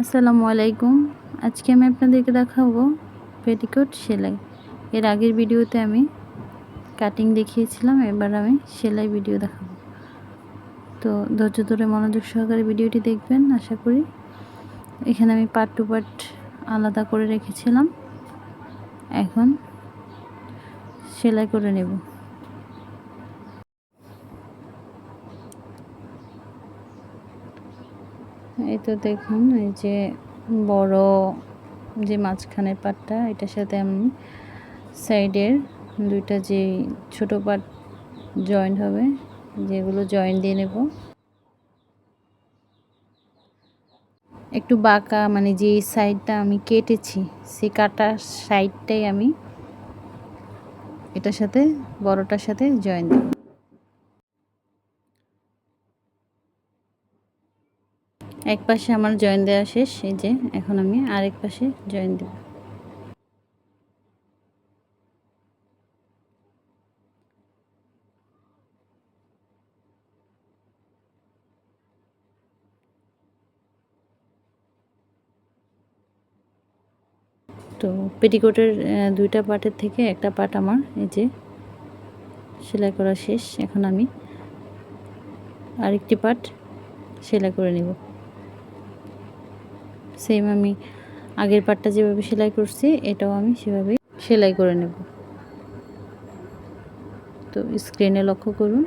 আসসালামু আলাইকুম। আজকে আমি আপনাদেরকে দেখাবো পেটিকোট সেলাই। এর আগের ভিডিওতে আমি কাটিং দেখিয়েছিলাম, এবার আমি সেলাই ভিডিও দেখাবো। তো ধৈর্য ধরে মনোযোগ সহকারে ভিডিওটি দেখবেন, আশা করি। এখানে আমি পার্ট টু পার্ট আলাদা করে রেখেছিলাম। এখন সেলাই করে নেব। এই তো দেখুন, এই যে বড় যে মাঝখানের পাটটা, এটার সাথে আমি সাইডের দুইটা যে ছোট পাট জয়েন্ট হবে, যেগুলো জয়েন্ট দিয়ে নেব। একটু বাঁকা মানে যে সাইডটা আমি কেটেছি, সে কাটা সাইডটাই আমি এটার সাথে, বড়টার সাথে জয়েন দেব। এক পাশে আমার জয়েন দেওয়া শেষ, এই যে এখন আমি আরেক পাশে জয়েন দেব। তো পেটিকোটের দুইটা পার্টের থেকে একটা পার্ট আমার, এই যে সেলাই করা শেষ, এখন আমি আরেকটি পার্ট সেলাই করে নেব। সেম আমি আগের পাটটা যেভাবে সেলাই করছি, এটাও আমি সেভাবেই সেলাই করে নেব। তো স্ক্রিনে লক্ষ্য করুন।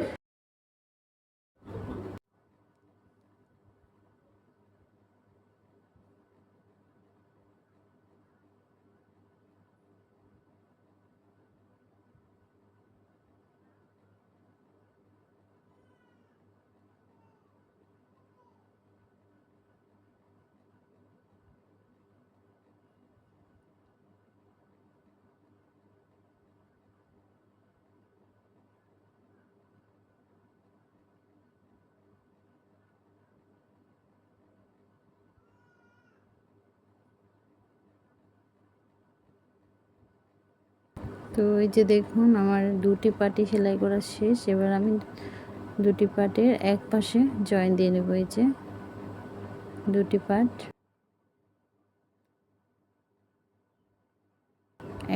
তো এই যে দেখুন, আমার দুটি পাটি সেলাই করা শেষ। এবার আমি দুটি পাটের এক পাশে জয়েন দিয়ে নেব এই যে। দুটি পাট।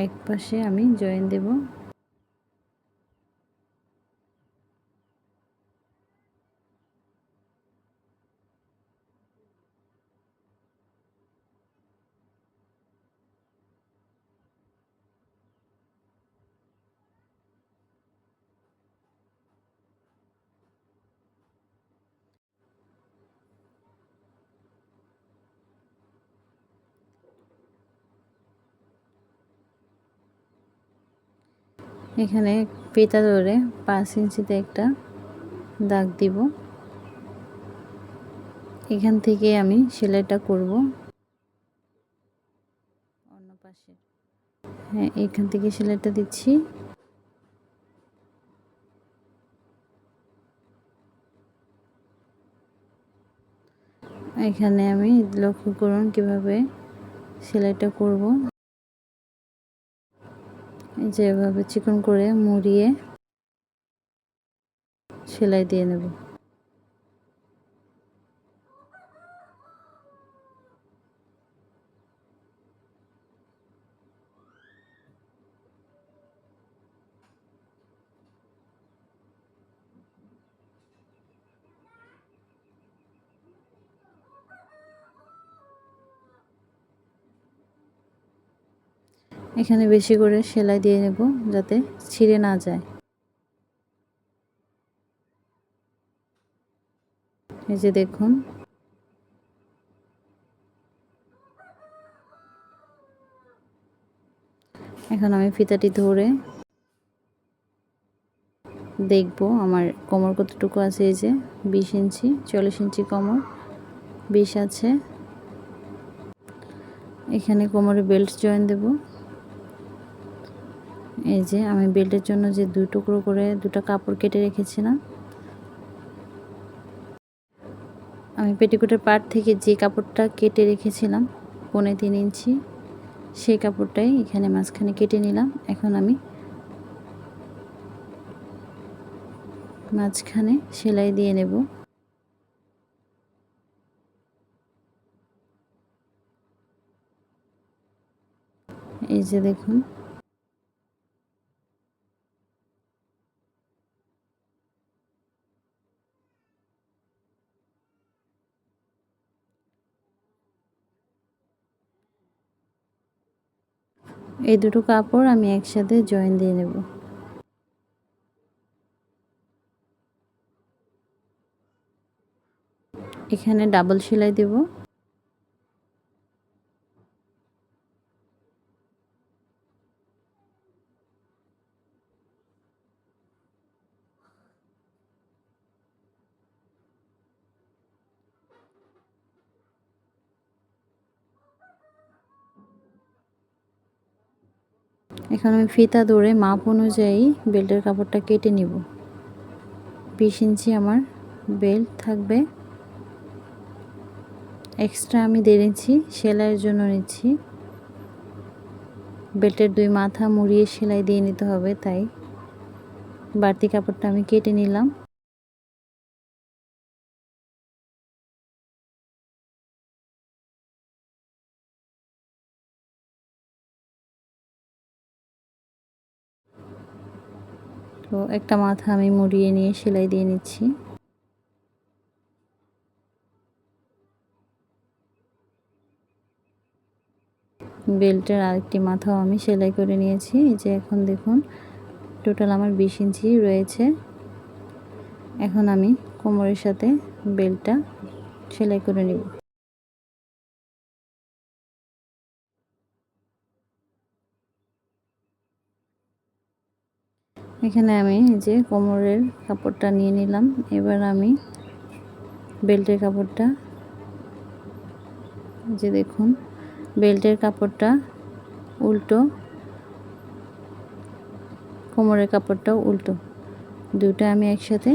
এক পাশে আমি জয়েন দেব। এখানে পেতা ধরে পাঁচ ইঞ্চিতে একটা দাগ দিব। এখান থেকে আমি সেলাইটা করব। অন্য পাশে। হ্যাঁ এখান থেকে সেলাইটা দিচ্ছি। এখানে আমি লক্ষ্য করুন কীভাবে সেলাইটা করব। যেভাবে চিকন করে মুড়িয়ে সেলাই দিয়ে নেব। এখানে বেশি করে সেলাই দিয়ে নেব যাতে ছিঁড়ে না যায়। এই যে দেখুন। এখন আমি ফিতাটি ধরে দেখব আমার কোমর কতটুকু আছে, এই যে বিশ ইঞ্চি, চল্লিশ ইঞ্চি কোমর, বিশ আছে। এখানে কোমরে বেল্ট জয়েন দেবো। এই যে আমি বেল্টের জন্য যে দুই টুকরো করে দুটো কাপড় কেটে রেখেছিলাম। আমি পেটিকোটের পাট থেকে যে কাপড়টা কেটে রেখেছিলাম, পনে তিন ইঞ্চি, সেই কাপড়টাই এখানে মাঝখানে কেটে নিলাম। এখন আমি মাঝখানে সেলাই দিয়ে নেব। এই যে দেখুন এই দুটো কাপড় আমি একসাথে জয়েন দিয়ে নেব। এখানে ডাবল সেলাই দেব। এখন আমি ফিতা ধরে মাপ অনুযায়ী বেল্টের কাপড়টা কেটে নিব। বিশ ইঞ্চি আমার বেল্ট থাকবে। এক্সট্রা আমি দেড় ইঞ্চি সেলাইয়ের জন্য নিচ্ছি। বেল্টের দুই মাথা মুড়িয়ে সেলাই দিয়ে নিতে হবে, তাই বাড়তি কাপড়টা আমি কেটে নিলাম। তো একটা মাথা আমি মুড়িয়ে নিয়ে সেলাই দিয়ে নিচ্ছি। বেল্টের আরেকটি মাথাও আমি সেলাই করে নিয়েছি। এই যে এখন দেখুন, টোটাল আমার বিশ ইঞ্চি রয়েছে। এখন আমি কোমরের সাথে বেল্টটা সেলাই করে নিব। এখানে আমি যে কোমরের কাপড়টা নিয়ে নিলাম। এবার আমি বেল্টের কাপড়টা যে দেখুন, বেল্টের কাপড়টা উল্টো, কোমরের কাপড়টাও উল্টো। দুটো আমি একসাথে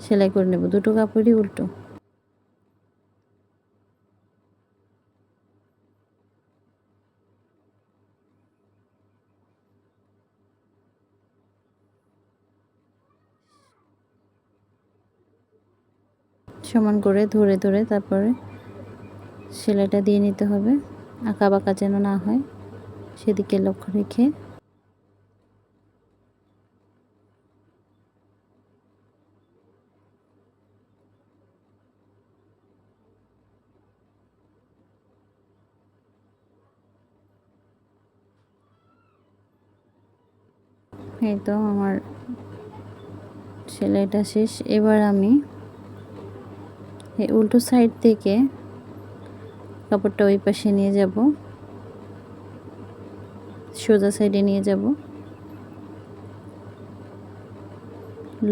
সেলাই করে নেব। দুটো কাপড়ই উল্টো। সমান করে ধরে ধরে তারপরে সেলাইটা দিয়ে নিতে হবে। আঁকা বাঁকা যেন না হয়, সেদিকে লক্ষ্য রেখে। এই তো আমার সেলাইটা শেষ। এবার আমি এই উল্টো সাইড থেকে কাপড়টা ওই পাশে নিয়ে যাব। সোজা সাইডে নিয়ে যাব।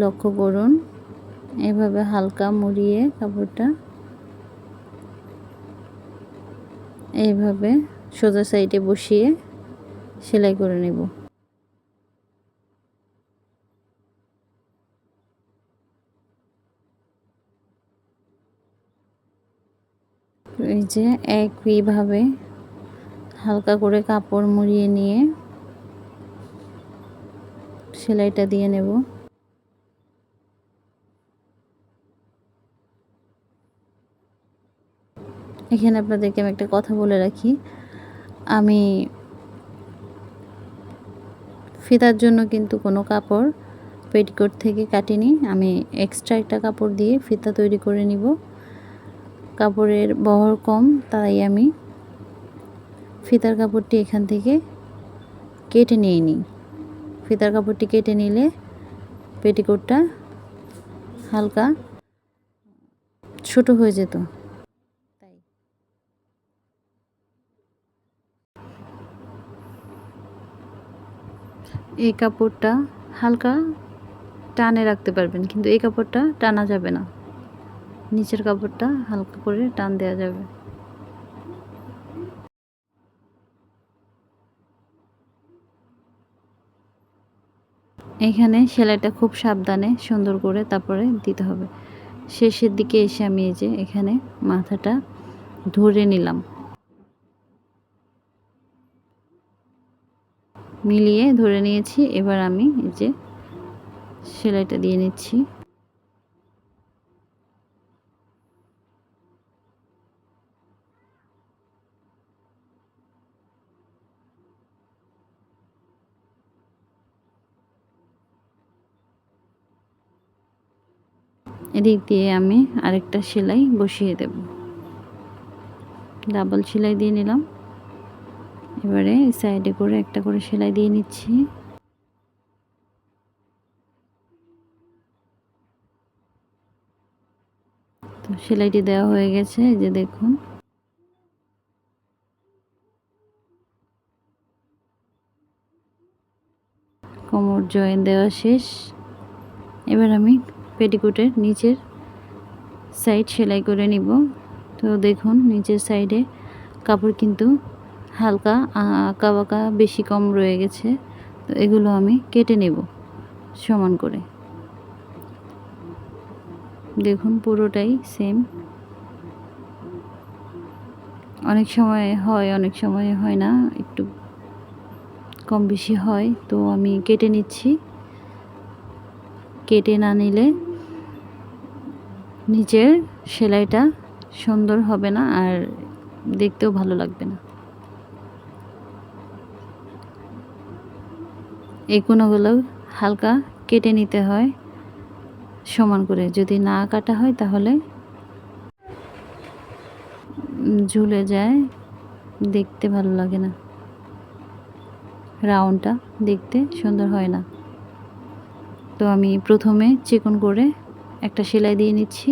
লক্ষ্য করুন, এভাবে হালকা মুড়িয়ে কাপড়টা এইভাবে সোজা সাইডে বসিয়ে সেলাই করে নেব। এই যে একইভাবে হালকা করে কাপড় মুড়িয়ে নিয়ে সেলাইটা দিয়ে নেব। এখানে আপনাদেরকে আমি একটা কথা বলে রাখি। আমি ফিতার জন্য কিন্তু কোনো কাপড় পেটিকোট থেকে কাটিনি। আমি এক্সট্রা একটা কাপড় দিয়ে ফিতা তৈরি করে নিব। কাপড়ের বহর কম, তাই আমি ফিতার কাপড়টি এখান থেকে কেটে নিয়ে নিই। ফিতার কাপড়টি কেটে নিলে পেটিকোটটা হালকা ছোট হয়ে যেত। তাই। এই কাপড়টা হালকা টানে রাখতে পারবেন, কিন্তু এই কাপড়টা টানা যাবে না। নিচের কাপড়টা হালকা করে টান দেওয়া যাবে। এখানে সেলাইটা খুব সাবধানে সুন্দর করে তারপরে দিতে হবে। শেষের দিকে এসে আমি এই যে এখানে মাথাটা ধরে নিলাম। মিলিয়ে ধরে নিয়েছি, এবার আমি এই যে সেলাইটা দিয়ে নিচ্ছি। এদিক দিয়ে আমি আরেকটা সেলাই বসিয়ে দেব। ডাবল সেলাই দিয়ে নিলাম। এবারে সাইডে করে একটা করে সেলাই দিয়ে নিচ্ছি। তো সেলাইটি দেওয়া হয়ে গেছে, এই যে দেখুন। কোমর জয়েন দেওয়া শেষ। এবার আমি পেটিকোটের নিচের সাইড সেলাই করে নিব। তো দেখুন, নিচের সাইডে কাপড় কিন্তু হালকা আঁকা বাঁকা বেশি কম রয়ে গেছে। তো এগুলো আমি কেটে নেব সমান করে। দেখুন, পুরোটাই সেম অনেক সময় হয়, অনেক সময় হয় না, একটু কম বেশি হয়। তো আমি কেটে নিচ্ছি। কেটে না নিলে নিচের সেলাইটা সুন্দর হবে না আর দেখতেও ভালো লাগবে না। এই কোনোগুলো হালকা কেটে নিতে হয়, সমান করে। যদি না কাটা হয় তাহলে ঝুলে যায়, দেখতে ভালো লাগে না। রাউন্ডটা দেখতে সুন্দর হয় না। তো আমি প্রথমে চিকন করে একটা সেলাই দিয়ে নিচ্ছি।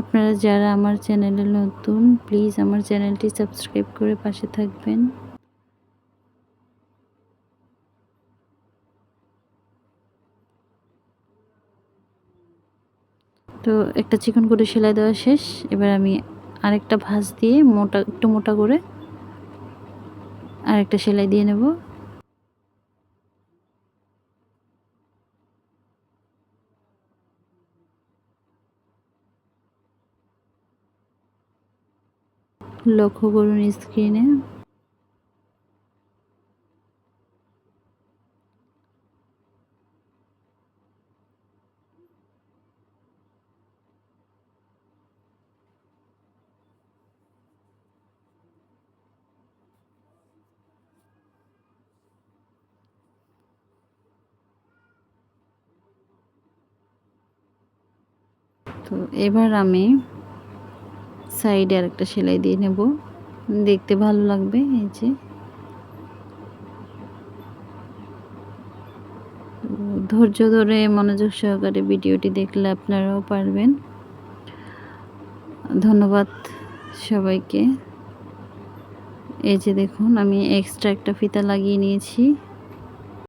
আপনারা যারা আমার চ্যানেলে নতুন প্লিজ আমার চ্যানেলটি সাবস্ক্রাইব করে পাশে থাকবেন। তো একটা চিকন করে সেলাই দেওয়া শেষ। এবার আমি আরেকটা ভাঁজ দিয়ে মোটা, একটু মোটা করে আরেকটা সেলাই দিয়ে নেব। লক্ষ্য করুন স্ক্রিনে। তো এবার আমি সাইডে আরেকটা সেলাই দিয়ে নেব। দেখতে ভালো লাগবে এই যে। ধৈর্য ধরে মনোযোগ সহকারে ভিডিওটি দেখলে আপনারাও পারবেন। ধন্যবাদ সবাইকে। এই যে দেখুন, আমি এক্সট্রা একটা ফিতা লাগিয়ে নিয়েছি।